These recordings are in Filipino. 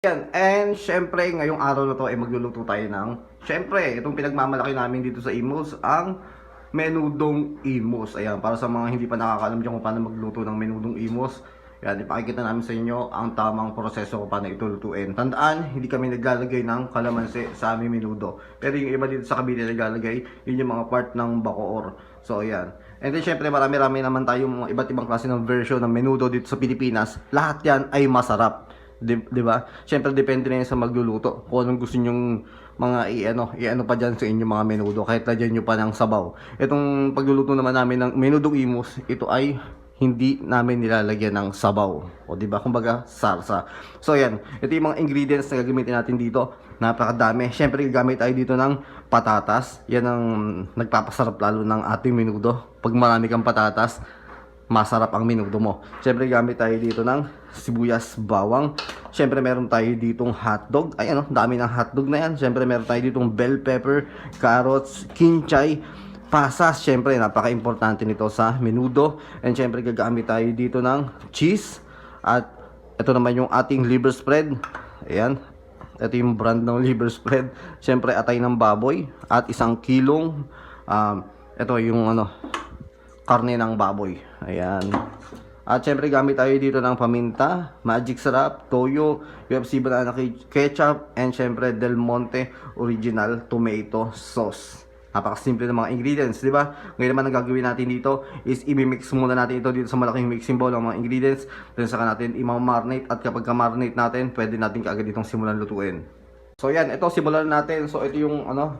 Yan, and syempre ngayong araw na to ay magluluto tayo ng syempre itong pinagmamalaki namin dito sa Imus ang menudong Imus. Ayan, para sa mga hindi pa nakakaalam dyan kung paano magluto ng menudong Imus. Yan, ipakikita namin sa inyo ang tamang proseso kung paano ito lutuin. Tandaan, hindi kami naglalagay ng kalamansi sa aming menudo. Pero yung iba dito sa kabila naglalagay, yun yung mga part ng bacoor. So, ayan. And then, syempre, marami-rami naman tayong mga iba't ibang klase ng version ng menudo dito sa Pilipinas. Lahat yan ay masarap. Di, di ba? Siyempre depende na yan sa magluluto. Kung anong gusto nyong mga i-ano, i-ano pa dyan sa inyong mga menudo. Kahit lagyan nyo pa ng sabaw. Itong pagluluto naman namin ng menudong imus, ito ay hindi namin nilalagyan ng sabaw. O di ba? Kumbaga, sarsa. So yan, ito yung mga ingredients na gagamitin natin dito. Napakadami. Siyempre, gagamit tayo dito ng patatas. Yan ang nagpapasarap lalo ng ating menudo. Pag marami kang patatas, masarap ang minudo mo. Siyempre gamit tayo dito ng sibuyas bawang. Siyempre meron tayo ditong hotdog. Ay ano, dami ng hotdog na yan. Siyempre meron tayo ditong bell pepper, carrots, kinchay, pasas. Siyempre napaka-importante nito sa menudo. And siyempre gagamit tayo dito ng cheese. At ito naman yung ating liver spread. Ayan. Ito yung brand ng liver spread. Siyempre atay ng baboy at isang kilong um, ito yung ano karne ng baboy. Ayan. At syempre gamit tayo dito ng paminta, magic sarap, toyo, UFC banana ke- ketchup, and syempre Del Monte original tomato sauce. Napakasimple ng mga ingredients, di ba? Ngayon naman ang gagawin natin dito is i-mix muna natin ito dito sa malaking mixing bowl ng mga ingredients. Then saka natin i-marinate at kapag ka-marinate natin, pwede natin kaagad itong simulan lutuin. So yan, ito simulan natin. So ito yung ano,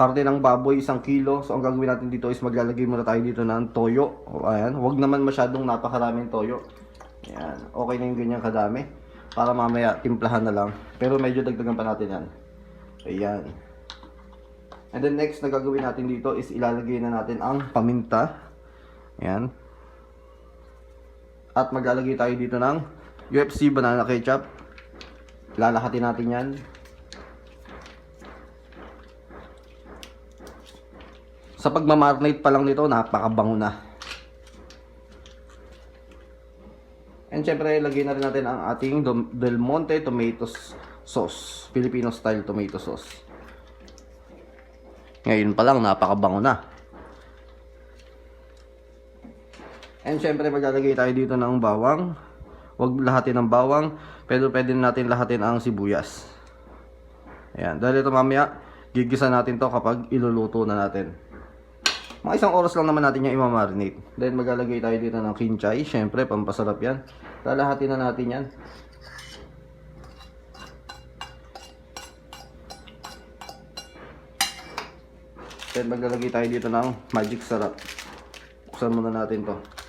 karne ng baboy, isang kilo. So, ang gagawin natin dito is maglalagay muna tayo dito ng toyo. O, ayan. Huwag naman masyadong napakaraming toyo. Ayan. Okay na yung ganyan kadami. Para mamaya timplahan na lang. Pero medyo dagdagan pa natin yan. Ayan. And then next na gagawin natin dito is ilalagay na natin ang paminta. Ayan. At maglalagay tayo dito ng UFC banana ketchup. Lalahatin natin yan. Sa pagmamarinate pa lang nito, napakabango na. And syempre, lagay na rin natin ang ating Del Monte tomato sauce. Filipino style tomato sauce. Ngayon pa lang, napakabango na. And syempre, maglalagay tayo dito ng bawang. Huwag lahatin ng bawang. Pero pwede natin lahatin ang sibuyas. Ayan. Dahil ito mamaya, gigisa natin to kapag iluluto na natin. Mga isang oras lang naman natin yung imamarinate. Then maglalagay tayo dito ng kinchay. Siyempre, pampasarap yan. Lalahatin na natin yan. Then maglalagay tayo dito ng magic sarap. Buksan muna natin to.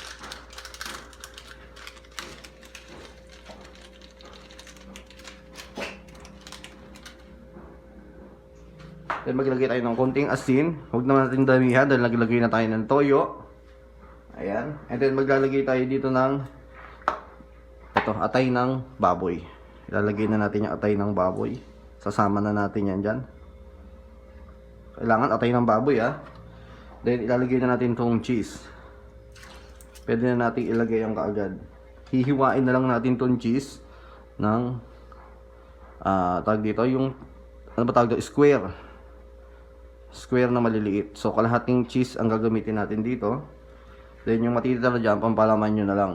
Then maglagay tayo ng konting asin. Huwag naman natin damihan dahil naglagay na tayo ng toyo. Ayan. And then maglalagay tayo dito ng ito, atay ng baboy. Ilalagay na natin yung atay ng baboy. Sasama na natin yan dyan. Kailangan atay ng baboy ah. Then ilalagay na natin tong cheese. Pwede na natin ilagay yung kaagad. Hihiwain na lang natin tong cheese ng ah tawag dito yung ano ba tawag dito? Square square na maliliit. So, kalahating cheese ang gagamitin natin dito. Then, yung matitira dyan, pampalaman nyo na lang.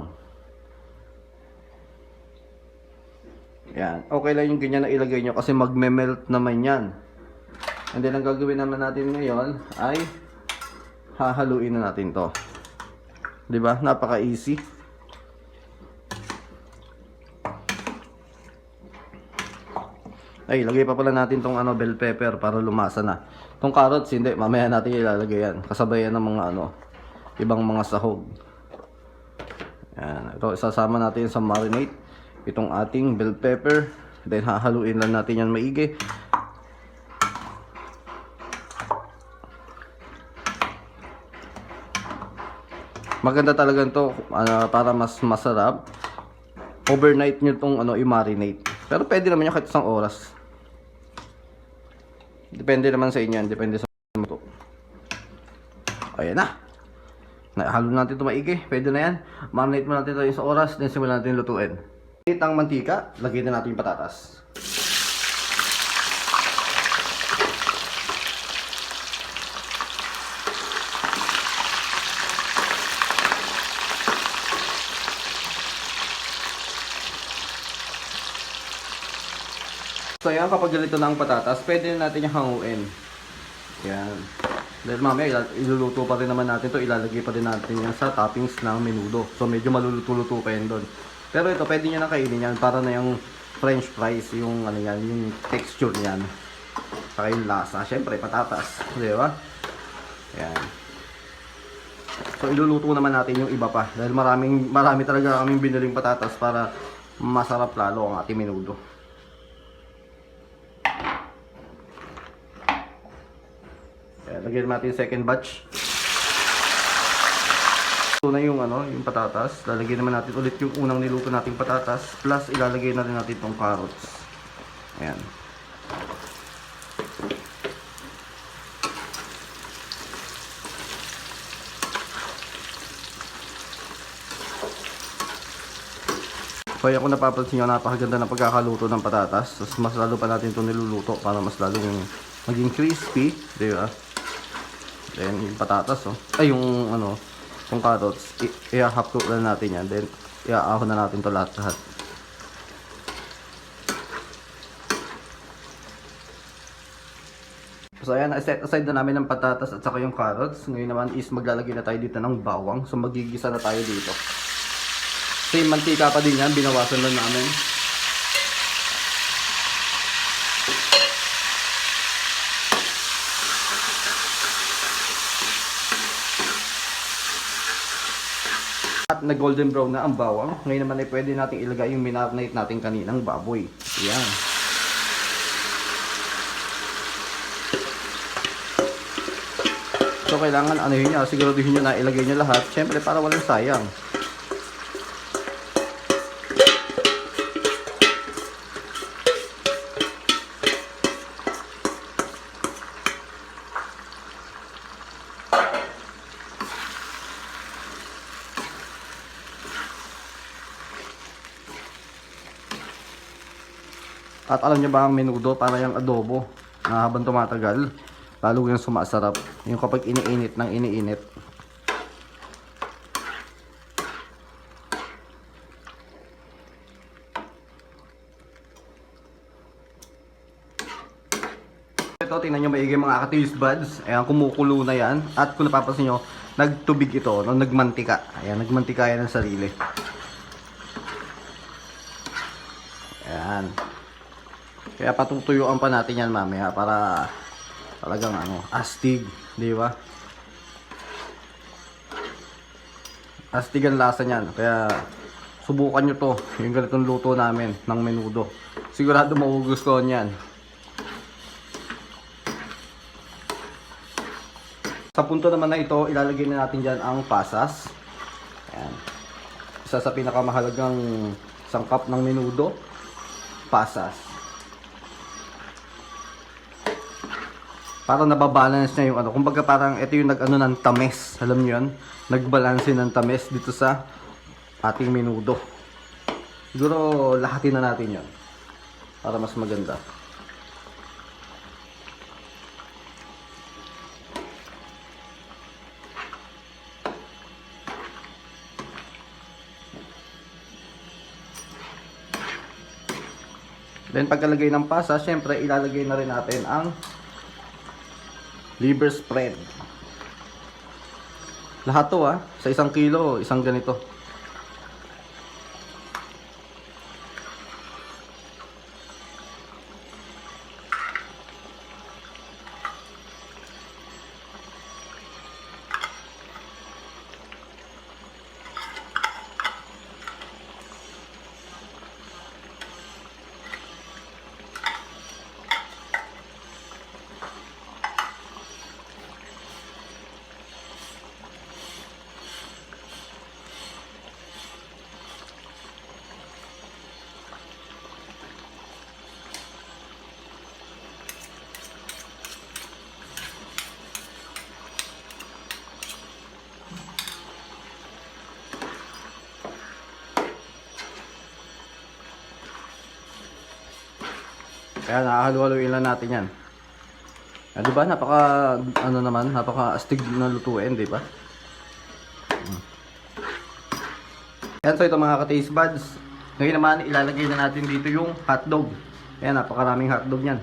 Yan. Okay lang yung ganyan na ilagay nyo kasi magme-melt naman yan. And then, ang gagawin naman natin ngayon ay hahaluin na natin to. ba? Napaka-easy. Ay, lagay pa pala natin tong ano, bell pepper para lumasa na. Tong carrots, hindi. Mamaya natin ilalagay yan. Kasabay yan ng mga ano, ibang mga sahog. Yan. Ito, isasama natin sa marinate. Itong ating bell pepper. Then, hahaluin lang natin yan maigi. Maganda talaga to ano, para mas masarap. Overnight nyo tong ano, i-marinate. Pero pwede naman yung kahit isang oras. Depende naman sa inyo. Depende sa mo Ayan na. Nahalo natin ito maigi. Pwede na yan. Marinate mo natin ito isang oras. Then simulan natin lutuin. Init ang mantika, lagyan na natin yung patatas. Yan, kapag ganito na ang patatas, pwede na natin yung hanguin. Yan. Dahil mamaya iluluto pa rin naman natin to ilalagay pa rin natin yan sa toppings ng menudo. So medyo maluluto-luto pa yun doon. Pero ito, pwede nyo na kainin yan para na yung french fries, yung ano yan, yung texture niyan. Saka yung lasa. Siyempre, patatas. Di ba? Yan. So iluluto naman natin yung iba pa. Dahil maraming, marami talaga kaming biniling patatas para masarap lalo ang ating menudo. Lagyan natin second batch. Ito na yung ano, yung patatas. Lalagyan naman natin ulit yung unang niluto nating patatas plus ilalagay na rin natin itong carrots. Ayan. So ayan kung napapansin nyo, napakaganda ng pagkakaluto ng patatas. Tapos mas lalo pa natin ito niluluto para mas lalo yung maging crispy. Di ba? Then yung patatas oh. Ay yung ano, yung carrots. I-half cook lang natin yan. Then i-aahon na natin to lahat-lahat. So ayan, set aside na namin ng patatas at saka yung carrots. Ngayon naman is maglalagay na tayo dito ng bawang. So magigisa na tayo dito. Same mantika pa din yan, binawasan lang namin. Na golden brown na ang bawang. Ngayon naman ay pwede nating ilagay yung minarinate natin kaninang baboy. Ayan. So kailangan ano yun niya, siguraduhin nyo na ilagay nyo lahat. Siyempre para walang sayang. At alam niyo ba ang menudo para yung adobo na habang tumatagal, lalo yung sumasarap. Yung kapag iniinit ng iniinit. Ito, tingnan nyo maigi mga ka-taste buds. Ayan, kumukulo na yan. At kung napapansin nyo, nagtubig ito, no? nagmantika. Ayan, nagmantika yan ng sarili. Ayan. Kaya patutuyuan pa natin yan mamaya para talagang ano, astig, di ba? Astig ang lasa niyan. Kaya subukan nyo to, yung ganitong luto namin ng menudo. Sigurado magugustuhan yan. Sa punto naman na ito, ilalagay na natin dyan ang pasas. Ayan. Isa sa pinakamahalagang sangkap ng menudo, pasas. Para nababalance niya yung ano. Kumbaga parang ito yung nag-ano ng tamis. Alam niyo yun? Nagbalanse ng tamis dito sa ating menudo. Siguro lahatin na natin yon Para mas maganda. Then pagkalagay ng pasa, syempre ilalagay na rin natin ang liver spread. Lahat to ah, sa isang kilo, isang ganito. Kaya nakahalo-haloin lang natin yan. Ah, di ba? Napaka, ano naman, napaka astig na lutuin, di ba? Mm. Yan, so ito mga ka-taste buds. Ngayon naman, ilalagay na natin dito yung hotdog. Ayan, napakaraming hotdog yan.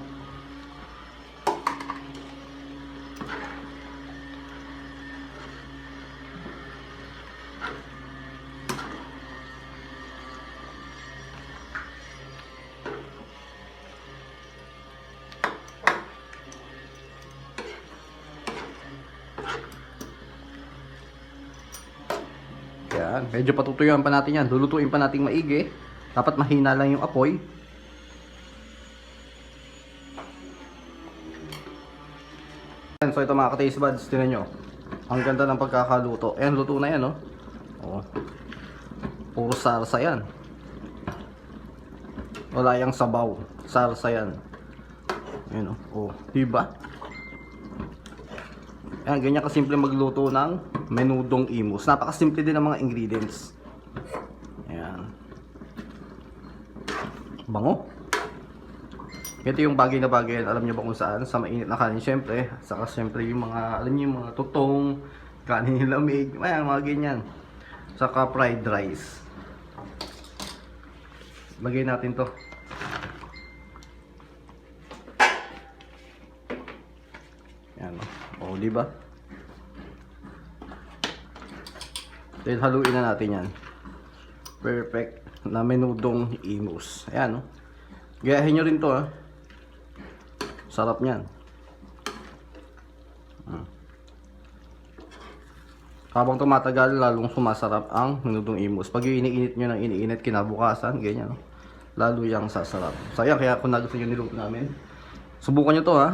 Yan, medyo patutuyuan pa natin yan. Lulutuin pa natin maigi. Dapat mahina lang yung apoy. So ito mga ka-taste buds, tinan nyo. Ang ganda ng pagkakaluto. Ayan, luto na yan, no? Oh. Puro sarsa yan. Wala yung sabaw. Sarsa yan. Ayan, oh. oh. Diba? Ayan, ganyan kasimple magluto ng menudong imus. Napakasimple din ng mga ingredients. Ayan. Bango. Ito yung bagay na bagay, alam niyo ba kung saan? Sa mainit na kanin, syempre. Saka syempre yung mga, alam niyo yung mga tutong, kanin yung lamig, ayan, mga ganyan. Saka fried rice. Lagay natin to. Yan. O, di ba? Then haluin na natin yan. Perfect na menudong imus. Ayan, no? Gayahin nyo rin to, ha? Sarap niyan. Hmm. Habang tumatagal, lalong sumasarap ang menudong imus. Pag iniinit nyo ng iniinit kinabukasan, ganyan, no? Lalo yung sasarap. Sayang, kaya kung nagustuhan nyo niluto namin, subukan nyo to, ha?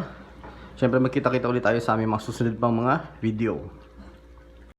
Siyempre, magkita-kita ulit tayo sa aming mga susunod pang mga video.